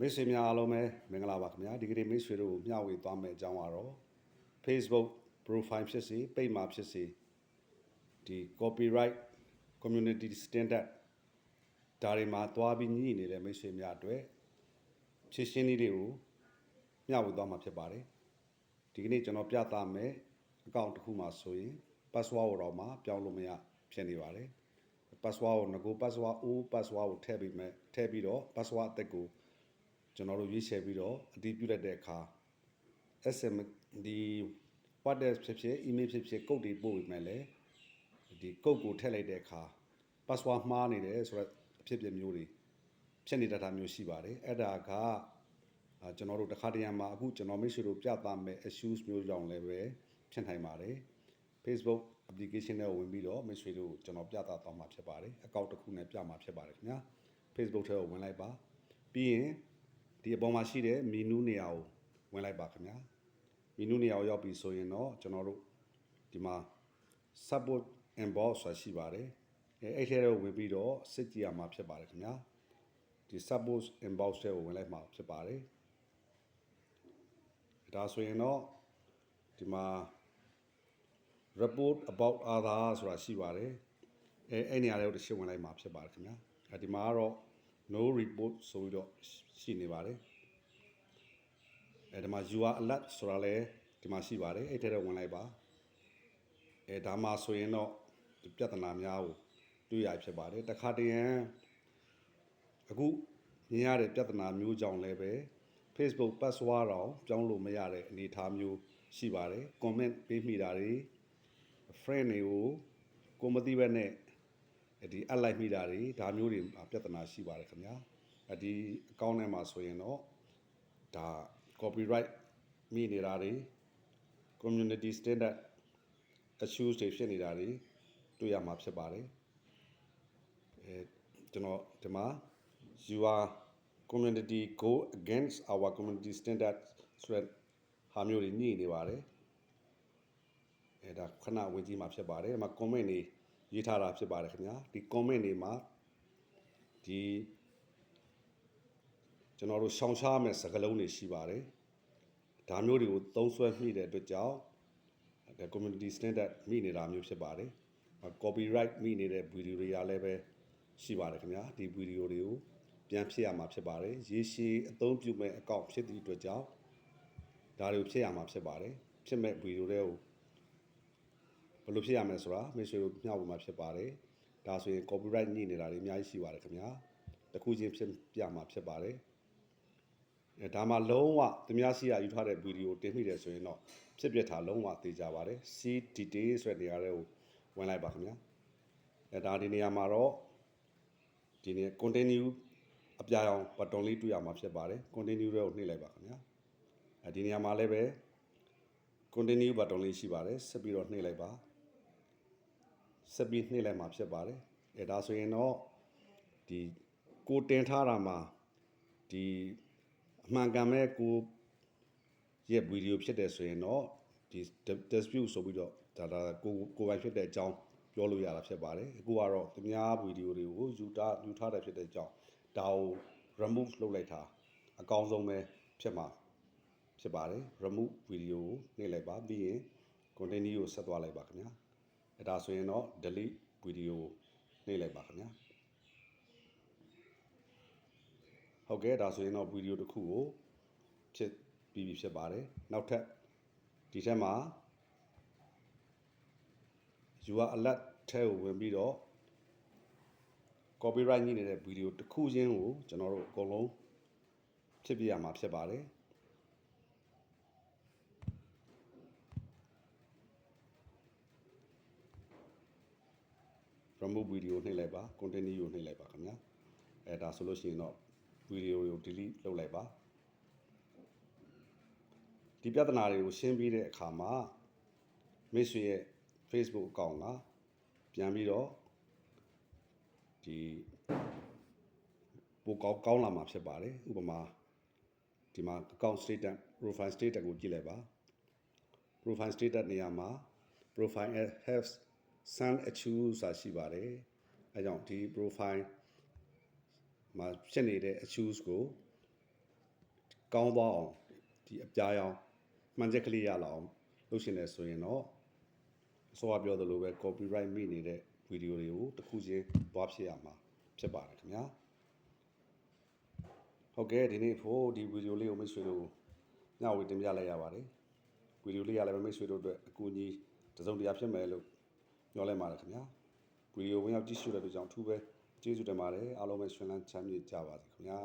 မိတ်ဆွေများအားလုံးပဲမင်္ဂလာပါခင်ဗျာဒီကနေ့မိတ်ဆွေတို့ကိုမျှဝေသွားမယ့်အကြောင်းကတော့ Facebook profile ဖြစ်စေ page မှာဖြစ်စေဒီ copyright community standard ဒါတွေမှာသွားပြီးညှိနေတဲ့မိတ်ဆွေများအတွက်ဖြည့်ရှင်းနည်းတွေကိုမျှဝေသွားမှာဖြစ်ပါတယ်ဒီကနေ့ကျွန်တော်ပြသမယ်အကောင့်တစ်ခုမှာဆိုရင် password ကိုတော့မှပြောင်းလို့မရဖြစ်နေပါတယ် password ကိုငကို password o password ကိုထည့်ပြီးမဲ့ထည့်ပြီးတော့ password အသက်ကို ကျွန်တော်တို့ရွေးချယ်ပြီးတော့အတည်ပြုလိုက်တဲ့အခါ SM ဒီ WhatsApp ဖြစ်ဖြစ် email ဖြစ်ဖြစ်ကုတ်တွေပို့ပြီးမှလည်းဒီကုတ်ကိုထည့်လိုက်တဲ့အခါ password မှားနေတယ်ဆိုတော့အဖြစ်အပျက်မျိုးတွေဖြစ်နေတတ်တာမျိုးရှိပါတယ်အဲ့ဒါကအာကျွန်တော်တို့တစ်ခါတရံမှာအခုကျွန်တော်မိတ်ဆွေတို့ပြသမယ် issues မျိုးကြောင့်လည်းပဲဖြစ်နိုင်ပါတယ် Facebook application နဲ့ဝင်ပြီးတော့မိတ်ဆွေတို့ကျွန်တော်ပြသသွားမှာဖြစ်ပါတယ်အကောင့်တစ်ခုနဲ့ပြမှာဖြစ်ပါတယ်ခင်ဗျာ Facebook ထဲကိုဝင်လိုက်ပါပြီးရင် ဒီအပေါ်မှာရှိတဲ့မီနူးနေရာကိုဝင်လိုက်ပါခင်ဗျာမီနူးနေရာကိုရောက်ပြီဆိုရင်တော့ကျွန်တော်တို့ဒီမှာ support inbox ဆိုတာရှိပါတယ်အဲအဲ့ထဲတော့ဝင်ပြီးတော့စစ်ကြည့်ရမှာဖြစ်ပါတယ်ခင်ဗျာဒီ support inbox ထဲကိုဝင်လိုက်မှာဖြစ်ပါတယ်ဒါဆိုရင်တော့ဒီမှာ report about other ဆိုတာရှိပါတယ်အဲအဲ့နေရာလေးကိုတစ်ချက်ဝင်လိုက်မှာဖြစ်ပါတယ်ခင်ဗျာအဲဒီမှာကတော့ no report ဆိုပြီးတော့ရှိနေပါတယ်အဲဒီမှာ you are alert ဆိုတာလည်းဒီမှာရှိပါတယ်အဲ့ထဲတော့ဝင်လိုက်ပါအဲဒါမှဆိုရင်တော့ဒီပြဿနာများကိုတွေ့ရဖြစ်ပါတယ်တခါတရံအခုမြင်ရတဲ့ပြဿနာမျိုးကြောင့်လည်းပဲ Facebook password တော့ပြောင်းလို့မရတဲ့အနေအထားမျိုးရှိပါတယ် comment ပေးမိတာတွေ friend တွေကိုကိုမသိဘဲနဲ့ ဒီအပ်လိုက်မိတာတွေဒါမျိုးတွေပြဿနာရှိပါတယ်ခင်ဗျာအဒီအကောင့်ထဲမှာဆိုရင်တော့ဒါ copyright မိနေတာတွေ community standard issues တွေဖြစ်နေတာတွေတွေ့ရမှာဖြစ်ပါတယ်အဲကျွန်တော်ဒီမှာ you are community go against our community standard ဆိုတဲ့ဟာမျိုးတွေညှိနေပါတယ်အဲဒါခဏဝင်ကြည့်မှာဖြစ်ပါတယ်ဒီမှာ comment တွေ ရေးထားတာဖြစ်ပါတယ်ခင်ဗျာဒီ comment တွေမှာဒီကျွန်တော်တို့ရှောင်ရှားမဲ့စကားလုံးတွေရှိပါတယ်ဒါမျိုးတွေကိုသုံးဆွဲမိတဲ့အတွက်ကြောင့်ဒါ community standard မိနေတာမျိုးဖြစ်ပါတယ် copyright မိနေတဲ့ video တွေကလည်းပဲရှိပါတယ်ခင်ဗျာဒီ video တွေကိုပြန်ဖြစ်ရမှာဖြစ်ပါတယ်ရေရှည်အသုံးပြုမဲ့အကောင့်ဖြစ်သည့်အတွက်ကြောင့်ဒါတွေကိုဖြစ်ရမှာဖြစ်ပါတယ်ဖြစ်မဲ့ video တွေကို ဘယ်လိုဖြစ်ရမလဲဆိုတာမိတ်ဆွေတို့မျှဝေမှာဖြစ်ပါတယ်ဒါဆိုရင် copyright ညှိနေတာတွေအများကြီးရှိပါတယ်ခင်ဗျာတစ်ခုချင်းဖြစ်ပြမှာဖြစ်ပါတယ်အဲဒါမှလုံးဝသူများစီကယူထားတဲ့ဗီဒီယိုတင်မိတယ်ဆိုရင်တော့ဖြစ်ပြထားလုံးဝသိကြပါတယ် C detail ဆိုတဲ့နေရာတွေကိုဝင်လိုက်ပါခင်ဗျာအဲဒါဒီနေရာမှာတော့ဒီနေ continue အပြာရောင်ဘတ်တွန်လေးတွေ့ရမှာဖြစ်ပါတယ် continue တွေကိုနှိပ်လိုက်ပါခင်ဗျာအဲဒီနေရာမှာလည်းပဲ continue ဘတ်တွန်လေးရှိပါတယ်ဆက်ပြီးတော့နှိပ်လိုက်ပါ ဆက်ပြီးနှိပ်လိုက်မှာဖြစ်ပါတယ်အဲဒါဆိုရင်တော့ဒီကိုတင်ထားတာမှာဒီအမှန်ကန်မဲ့ကိုရဲ့ဗီဒီယိုဖြစ်တယ်ဆိုရင်တော့ဒီ dispute ဆိုပြီးတော့ဒါဒါကိုကိုပိုင်ဖြစ်တဲ့အကြောင်းပြောလို့ရတာဖြစ်ပါတယ်အခုကတော့သူများဗီဒီယိုတွေကိုယူတာယူထားတယ်ဖြစ်တဲ့အကြောင်းဒါကို remove လုပ်လိုက်တာအကောင်းဆုံးပဲဖြစ်မှာဖြစ်ပါတယ် remove video ကိုနှိပ်လိုက်ပါပြီးရင် continue ကိုဆက်သွားလိုက်ပါခင်ဗျာ အဲဒါဆိုရင်တော့ delete video ကိုနှိပ်လိုက်ပါခင်ဗျာဟုတ်ကဲ့ဒါဆိုရင်တော့ဗီဒီယိုတစ်ခုကိုဖြစ်ပြီးပြီဖြစ်ပါတယ်နောက်ထပ်ဒီထက်မှာ you are alert ထဲကိုဝင်ပြီးတော့ copyright ညှိနေတဲ့ဗီဒီယိုတစ်ခုချင်းကိုကျွန်တော်တို့အကုန်လုံးဖြစ်ပြရမှာဖြစ်ပါတယ် remove video နှိပ်လိုက်ပါ continue ကိုနှိပ်လိုက်ပါခင်ဗျာအဲဒါဆိုလို့ရှိရင်တော့ video ကို delete လုပ်လိုက်ပါဒီပြဿနာတွေကိုရှင်းပြီးတဲ့အခါမှာမိတ်ဆွေရဲ့ Facebook account ကပြန်ပြီးတော့ဒီပိုကောင်းကောင်းလာမှာဖြစ်ပါတယ်ဥပမာဒီမှာ account status profile status ကိုကြည့်လိုက်ပါ profile status နေရာမှာ profile has some issues ဆိုတာရှိပါတယ်အဲကြောင့်ဒီ profile မှာဖြစ်နေတဲ့ issues ကိုကောင်းသွားအောင်ဒီအပြားရောင်မှန်ချက်ကလေးရလာအောင်လုပ်ရှင်တယ်ဆိုရင်တော့အစောကပြောသလိုပဲ copyright မိနေတဲ့ဗီဒီယိုတွေကိုတစ်ခုချင်းသွားဖြစ်ရမှာဖြစ်ပါတယ်ခင်ဗျာဟုတ်ကဲ့ဒီနေ့ဖို့ဒီဗီဒီယိုလေးကိုမိတ်ဆွေတို့ညဝေတင်ပြလိုက်ရပါတယ်ဗီဒီယိုလေးရလည်းပဲမိတ်ဆွေတို့အတွက်အကူအညီတစ်စုံတစ်ရာဖြစ်မယ်လို့ ပြောလိုက်ပါတယ်ခင်ဗျာဗီဒီယိုဝင်ရောက်ကြည့်ရှုတဲ့အတွက်ကြောင့်အထူးပဲကျေးဇူးတင်ပါတယ်အားလုံးပဲရှင်လန်းချမ်းမြေ့ကြပါစေခင်ဗျာ